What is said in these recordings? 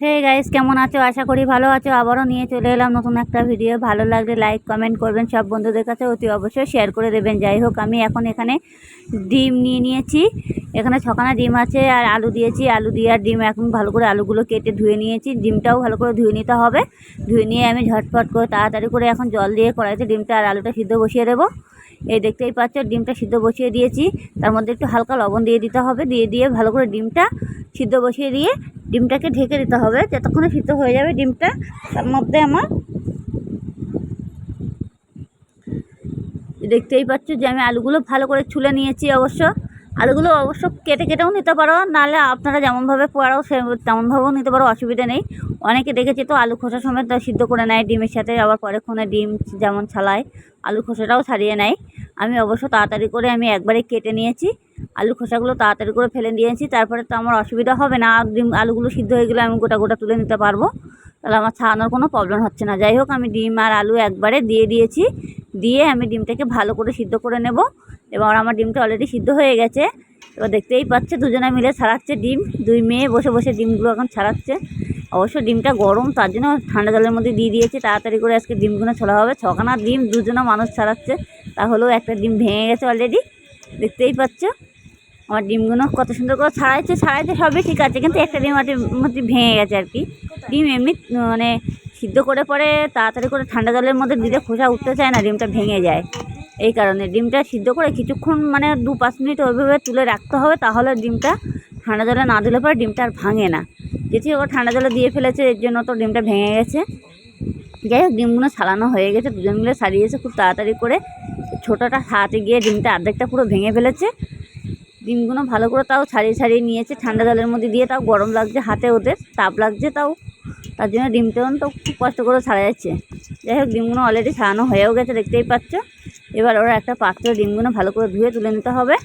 Hey guys কেমন আছো? আশা করি ভালো আছো। আবারও নিয়ে চলে এলাম নতুন একটা ভিডিও ভালো লাগলে লাইক কমেন্ট করবেন। সব বন্ধুদের কাছে অতি অবশ্যই শেয়ার করে দেবেন। যাই হোক, আমি এখন এখানে ডিম নিয়ে নিয়েছি। এখানে ছখানা ডিম আছে আর আলু দিয়েছি। আলু দিয়ে আর ডিম এখন ভালো করে আলুগুলো কেটে ধুয়ে নিয়েছি। ডিমটাও ভালো করে ধুয়ে নিতে হবে। ধুয়ে নিয়ে আমি ঝটফট করে তাড়াতাড়ি করে এখন জল দিয়ে কড়াইতে ডিমটা আর আলুটা সিদ্ধ বসিয়ে দেবো। এই দেখতেই পাচ্ছ, ডিমটা সিদ্ধ বসিয়ে দিয়েছি। তার মধ্যে একটু হালকা লবণ দিয়ে দিতে হবে। দিয়ে দিয়ে ভালো করে ডিমটা সিদ্ধ বসিয়ে দিয়ে ডিমটাকে ঢেকে দিতে হবে, যতক্ষণে সিদ্ধ হয়ে যাবে ডিমটা, তার মধ্যে আমার দেখতেই পাচ্ছ যে আমি আলুগুলো ভালো করে ছুলে নিয়েছি অবশ্য। আলুগুলো অবশ্য কেটে কেটেও নিতে পারো, নাহলে আপনারা যেমনভাবে পড়াও সে তেমনভাবেও নিতে পারো, অসুবিধা নেই। অনেকে দেখেছি তো আলু খোসা সমেত সিদ্ধ করে নেয় ডিমের সাথে, আবার পরেক্ষণে ডিম যেমন ছালায় আলু খোসাটাও ছাড়িয়ে নেয়। আমি অবশ্য তাড়াতাড়ি করে আমি একবারে কেটে নিয়েছি। আলু খোসাগুলো তাড়াতাড়ি করে ফেলে দিয়েছি তারপরে তো আমার অসুবিধা হবে না ডিম, আলুগুলো সিদ্ধ হয়ে গেলে আমি গোটা গোটা তুলে নিতে পারব। তাহলে আমার ছাড়ানোর কোনো প্রবলেম হচ্ছে না। যাই হোক, আমি ডিম আর আলু একবারে দিয়ে দিয়েছি। দিয়ে আমি ডিমটাকে ভালো করে সিদ্ধ করে নেব। এবার আমার ডিমটা অলরেডি সিদ্ধ হয়ে গেছে। এবার দেখতেই পাচ্ছে, দুজনে মিলে ছাড়াচ্ছে ডিম। দুই মেয়ে বসে বসে ডিমগুলো এখন ছাড়াচ্ছে। অবশ্য ডিমটা গরম, তার জন্য ঠান্ডা জলের মধ্যে দিয়ে দিয়েছি। তাড়াতাড়ি করে আজকে ডিমগুলো ছোলা হবে। ছখানা ডিম দুজনে মানুষ ছাড়াচ্ছে। তাহলেও একটা ডিম ভেঙে গেছে অলরেডি দেখতেই পাচ্ছ? আমার ডিমগুলো কত সুন্দর করে ছাড়াইছে ছাড়াইছে, সবই ঠিক আছে, কিন্তু একটা ডিম মাটির মধ্যে ভেঙে গেছে আর কি। ডিম এমনি মানে সিদ্ধ করে পরে তাড়াতাড়ি করে ঠান্ডা জলের মধ্যে দিলে খোসা উঠতে চায় না, ডিমটা ভেঙে যায়। এই কারণে ডিমটা সিদ্ধ করে কিছুক্ষণ মানে দু পাঁচ মিনিট ওইভাবে তুলে রাখতে হবে, তাহলে ডিমটা ঠান্ডা জলে না দিলে পরে ডিমটা আর ভাঙে না। যেটি ও ঠান্ডা জলে দিয়ে ফেলেছে, এর জন্য তো ডিমটা ভেঙে গেছে। যাই হোক, ডিমগুলো ছাড়ানো হয়ে গেছে, দুজন মিলে সারিয়েছে খুব তাড়াতাড়ি করে। ছোটোটা হাতে গিয়ে ডিমটা অর্ধেকটা পুরো ভেঙে ফেলেছে। ডিমগুলো ভালো করে তাও ছাড়িয়ে ছাড়িয়ে নিয়েছে। ঠান্ডা জলের মধ্যে দিয়ে তাও গরম লাগছে, হাতে ওদের তাপ লাগছে তাও। তার জন্য ডিমটা তো খুব কষ্ট করে ছাড়া যাচ্ছে। যাই হোক, ডিমগুলো অলরেডি ছাড়ানো হয়েও গেছে, দেখতেই পাচ্ছ। এবার ওরা একটা পাত্রে ডিমগুলো ভালো করে ধুয়ে তুলে নিতে হবে।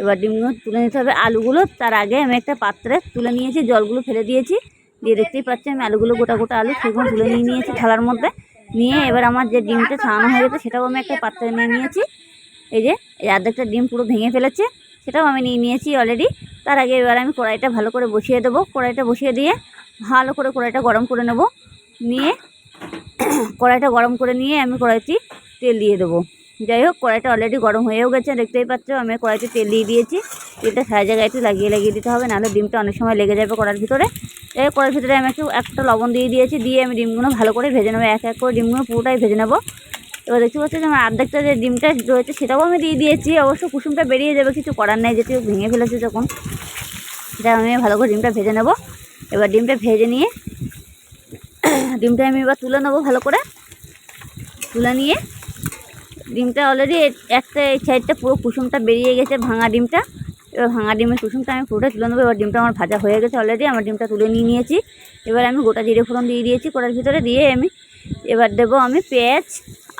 এবার ডিমগুলো তুলে নিতে হবে আলুগুলো। তার আগে আমি একটা পাত্রে তুলে নিয়েছি, জলগুলো ফেলে দিয়েছি। দিয়ে দেখতেই পাচ্ছি, আমি আলুগুলো গোটা গোটা আলু সেগুলো তুলে নিয়ে নিয়েছি থালার মধ্যে। নিয়ে এবার আমার যে ডিমটা ছাড়ানো হয়ে গেছে, সেটাও আমি একটা পাত্রে নিয়ে নিয়েছি। এই যে, এই অর্ধেকটা ডিম পুরো ভেঙে ফেলেছে, সেটাও আমি নিয়ে নিয়েছি অলরেডি তার আগে এবার আমি কড়াইটা ভালো করে বসিয়ে দেবো। কড়াইটা বসিয়ে দিয়ে ভালো করে কড়াইটা গরম করে নেব। নিয়ে, কড়াইটা গরম করে নিয়ে আমি কড়াইটি তেল দিয়ে দেবো। যাই হোক, কড়াইটা অলরেডি গরম হয়েও গেছে, দেখতেই পাচ্ছ, আমি কড়াইতে তেল দিয়ে দিয়েছি। তেলটা সারা জায়গায় একটু লাগিয়ে লাগিয়ে দিতে হবে, নাহলে ডিমটা অনেক সময় লেগে যাবে কড়ার ভিতরে। এই কড়ার ভিতরে আমি একটু, একটা লবণ দিয়ে দিয়েছি, দিয়ে আমি ডিমগুলো ভালো করে ভেজে নেব, এক এক করে ডিমগুলো পুরোটাই ভেজে নেব। এবার দেখতে পাচ্ছি যে আমার আর্ধেকটা যে ডিমটা রয়েছে, সেটাও আমি দিয়ে দিয়েছি, অবশ্য কুসুমটা বেরিয়ে যাবে, কিছু করার নেই যেটি ভেঙে ফেলেছে যখন। সেটা আমি ভালো করে ডিমটা ভেজে নেব। এবার ডিমটা ভেজে নিয়ে, ডিমটা আমি এবার তুলে নেব ভালো করে। তুলে নিয়ে ডিমটা অলরেডি একটা এই সাইডটা পুরো কুসুমটা বেরিয়ে গেছে, ভাঙা ডিমটা। এবার ভাঙা ডিমের কুসুমটা আমি পুরোটা তুলে নেব। এবার ডিমটা আমার ভাজা হয়ে গেছে অলরেডি আমার ডিমটা তুলে নিয়ে নিয়েছি। এবার আমি গোটা জিরে ফোড়ন দিয়ে দিয়েছি কোটার ভিতরে, দিয়ে আমি এবার দেবো আমি পেঁয়াজ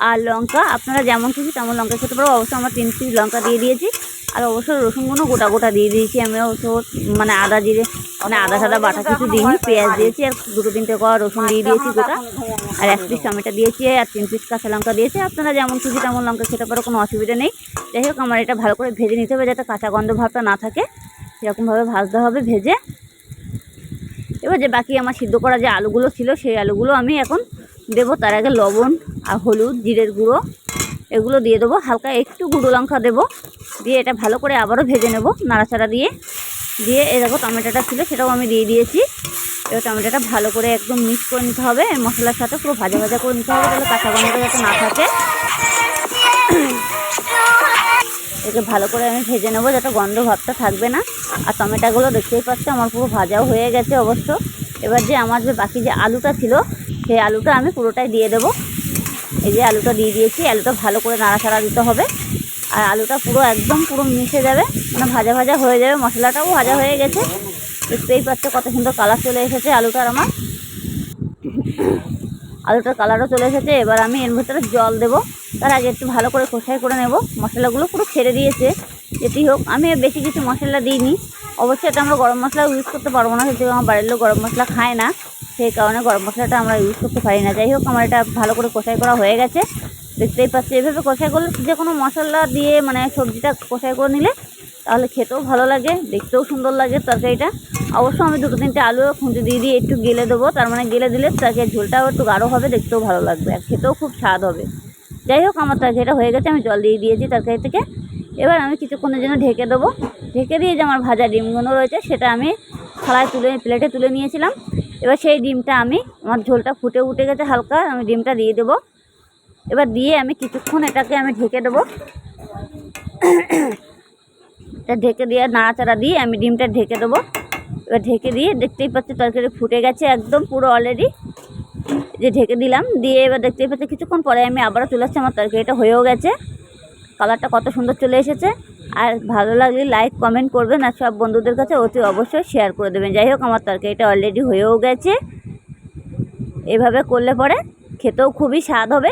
আর লঙ্কা। আপনারা যেমন খুশি তেমন লঙ্কা খেতে পারো। অবশ্যই আমার তিন পিস লঙ্কা দিয়ে দিয়েছি। আর অবশ্য রসুনগুলো গোটা গোটা দিয়ে দিয়েছি। আমি অবশ্য মানে আদা জিরে মানে আদা সাদা বাটা কিছু দিইনি, পেঁয়াজ দিয়েছি আর দুটো তিনটে কড়া রসুন দিয়ে দিয়েছি গোটা। আর এক পিস টমেটো দিয়েছি আর তিন পিস কাঁচা লঙ্কা দিয়েছি। আপনারা যেমন খুশি তেমন লঙ্কা খেতে পারো, কোনো অসুবিধা নেই। যাই হোক, আমার এটা ভালো করে ভেজে নিতে হবে যাতে কাঁচা গন্ধ ভাবটা না থাকে। সেরকমভাবে ভাজতে হবে ভেজে। এবার যে বাকি আমার সিদ্ধ করা যে আলুগুলো ছিল, সেই আলুগুলো আমি এখন দেবো। তার আগে লবণ আর হলুদ, জিরের গুঁড়ো। এগুলো দিয়ে দেবো। হালকা একটু গুঁড়ো লঙ্কা দেবো। দিয়ে এটা ভালো করে আবারও ভেজে নেব নাড়াচাড়া দিয়ে। দিয়ে এ দেখো টমেটোটা ছিল, সেটাও আমি দিয়ে দিয়েছি। এবার টমেটোটা ভালো করে একদম মিক্স করে নিতে হবে। মশলার সাথে পুরো ভাজা ভাজা করে নিতে হবে তাহলে কাঁচা গন্ধটা যাতে না থাকে। একে ভালো করে আমি ভেজে নেব যাতে গন্ধ ভাবটা থাকবে না। আর টমেটোগুলো দেখতেই পাচ্ছি আমার পুরো ভাজাও হয়ে গেছে অবশ্য। এবার যে আমার যে বাকি যে আলুটা ছিল, সেই আলুটা আমি পুরোটাই দিয়ে দেবো। এই যে আলুটা দিয়ে দিয়েছি, আলুটা ভালো করে নাড়াচাড়া দিতে হবে। আর আলুটা পুরো একদম পুরো মিশে যাবে মানে ভাজা ভাজা হয়ে যাবে, মশলাটাও ভাজা হয়ে গেছে। দেখতেই পাচ্ছ কত সুন্দর কালার চলে এসেছে আলুটার আমার। আলুটার কালারও চলে এসেছে, এবার আমি এর ভেতরে জল দেবো। তার আগে একটু ভালো করে কষাই করে নেব। মশলাগুলো পুরো ছেড়ে দিয়েছে, যেটি হোক। আমি বেশি কিছু মশলা দিইনি। অবশ্যই এটা আমরা গরম মশলা ইউজ করতে পারব না যেহেতু আমার বাড়ির লোক গরম মশলা খায় না। সেই কারণে গরম মশলাটা আমরা ইউজ করতে পারি না। যাই হোক, আমার এটা ভালো করে কষাই করা হয়ে গেছে। দেখতেই পাচ্ছি, এভাবে কষাই করলে যে কোনো মশলা দিয়ে মানে সবজিটা কষাই করে নিলে তাহলে খেতেও ভালো লাগে, দেখতেও সুন্দর লাগে তরকারিটা। অবশ্য আমি দুটো তিনটে আলু খুঁজে দিয়ে দিয়ে একটু গেলে দেবো, তার মানে গেলে দিলে তাকে ঝোলটাও একটু গাঢ় হবে, দেখতেও ভালো লাগবে আর খেতেও খুব স্বাদ হবে। যাই হোক, আমার তরকারিটা হয়ে গেছে, আমি জল দিয়ে দিয়েছি তরকারি থেকে। এবার আমি কিছুক্ষণের জন্য ঢেকে দেবো। ঢেকে দিয়ে যে আমার ভাজা ডিমগুলো রয়েছে, সেটা আমি থালায় তুলে প্লেটে তুলে নিয়েছিলাম। এবার সেই ডিমটা আমি, আমার ঝোলটা ফুটে উঠে গেছে হালকা, আমি ডিমটা দিয়ে দেবো। এবার দিয়ে আমি কিছুক্ষণ এটাকে আমি ঢেকে দেবো। এটা ঢেকে দিয়ে নাড়াচাড়া দিয়ে আমি ডিমটা ঢেকে দেবো। এবার ঢেকে দিয়ে দেখতেই পাচ্ছি তরকারি ফুটে গেছে একদম পুরো অলরেডি যে ঢেকে দিলাম, দিয়ে এবার দেখতেই পাচ্ছি কিছুক্ষণ পরে আমি আবারও চলে আসছি, আমার তরকারিটা হয়েও গেছে। কালারটা কত সুন্দর চলে এসেছে। আর ভালো লাগলে লাইক কমেন্ট করবেন আর সব বন্ধুদের কাছে অতি অবশ্যই শেয়ার করে দেবেন। যাই হোক, আমার তরকারিটা অলরেডি হয়েও গেছে। এভাবে করলে পরে খেতেও খুবই স্বাদ হবে।